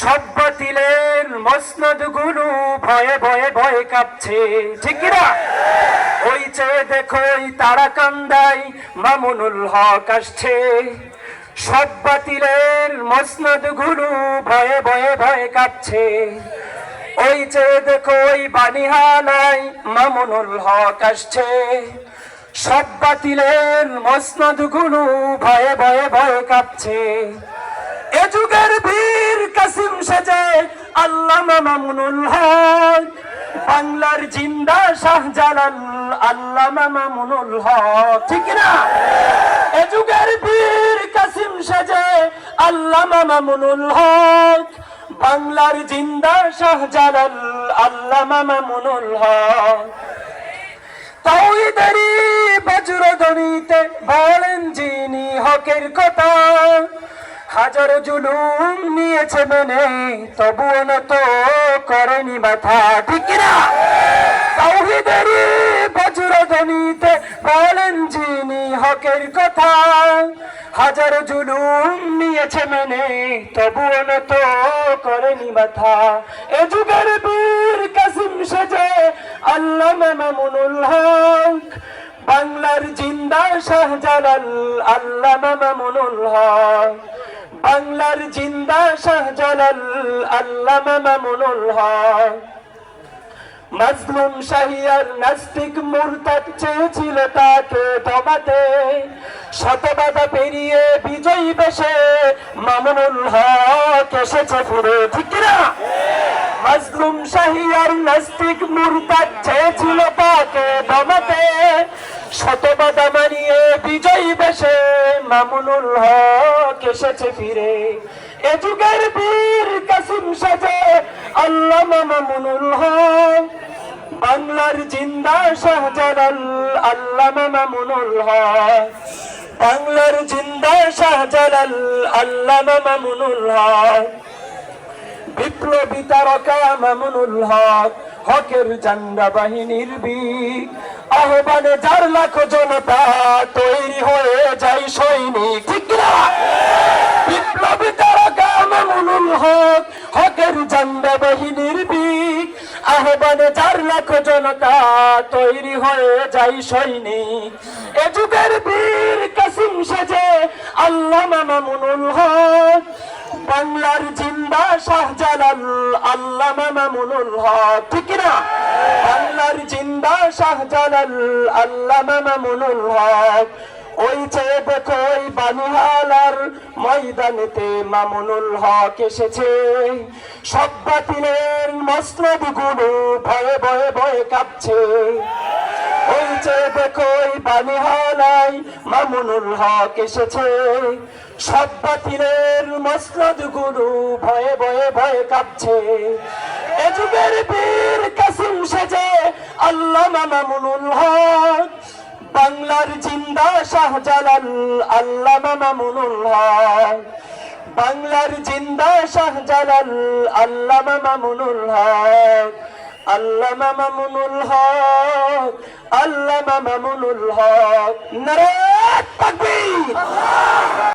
সব বাতিলের মসনদগুলো ভয়ে ভয়ে ভয়ে কাঁপছে। ঠিক না ওই চেয়ে দেখো তারা কান্দাই মামুনুল হক আসছে। সব বাতিলের মসনদগুলো ভয়ে ভয়ে ভয়ে কাঁপছে। ওই চেয়ে দেখো, ওই বানিহালাই মামুনুল হক আসছে। সব বাতিলের মসনদগুলো ভয়ে ভয়ে ভয়ে কাঁপছে। এ যুগের বীর কাসিম সাজে আল্লামা মামুনুল হক। বাংলার জিন্দা শাহজালাল আল্লামা মামুনুল হক। ঠিক না? এ যুগের বীর কাসিম সাজে আল্লামা মামুনুল হক। বাংলার জিন্দা শাহজালাল আল্লামা মামুনুল হক। তাওহিদেরই বজ্রধ্বনিতে বলেন যিনি হকের কথা। হাজার জুলুম নিয়েছে মেনে, তবুও না তো করেনি মাথা, ঠিক না তাওহিদেরই বজ্রধ্বনিতে বলেন যিনি হকের কথা, হাজার জুলুম নিয়েছে মেনে, তবুও না তো করেনি মাথা। এ যুগের বীর কাসিম সাজে আল্লামা মামুনুল হক, বাংলার জিন্দা শাহজালাল আল্লামা মামুনুল হক। বাংলার জিন্দা শাহজালাল আল্লামা মামুনুল হক। মাজলুম শাহিয়ার নাস্তিক মুরতাদ চেয়েছিল তাকে দমাতে। শতবাধা পেরিয়ে বিজয়ী বেশে মামুনুল হক এসেছে ফিরে, ঠিক না মাজলুম শাহিয়ার নাস্তিক মুরতাদ চেয়েছিল তাকে দমাতে। শতবাধা মানিয়ে বিজয়ী বেশে মামুনুল হক এসেছে ফিরে এ বীর কাসিম সাজে হক বাংলার জিন্দা শাহজালাল আল্লামা মামুনুল হক বাংলার জিন্দা হক বিপ্লবী তারকা মামুনুল হক, হকের জান্ডা বাহিনীর বীর। আহ্বানে চার লাখ জনতা তৈরি হয়ে যায় সৈনিক। বাহিনীর বীর আহ্বানে চার লাখ জনতা তৈরি হয়ে যায় সৈনিক। এ যুগের বীর কাসিম সাজে আল্লামা মামুনুল হক। বাংলার জিন্দা শাহজালাল আল্লামা মামুনুল হক। ঠিক না বাংলার জিন্দা শাহজালাল আল্লামা মামুনুল হক। ওই চেয়ে দেখো ওই বানিহালার ময়দানেতে মামুনুল হক এসেছে। সব বাতিলের মসনদগুলো ভয়ে ভয়ে ভয়ে কাঁপছে। ওই যে দেখো, ওই বানিহালাই মামুনুল হক এসেছে। সব বাতিলের মসনদ গুরু ভয়ে ভয়ে ভয়ে কাঁপছে। এ যুগের বীর কাসিম সেজে মামুনুল হক বাংলার জিন্দা শাহজালাল, আল্লামা মামুনুল হক বাংলার জিন্দা শাহজালাল, আল্লামা মামুনুল হক আল্লামা মামুনুল হক আল্লামা মামুনুল হক তাকবীর!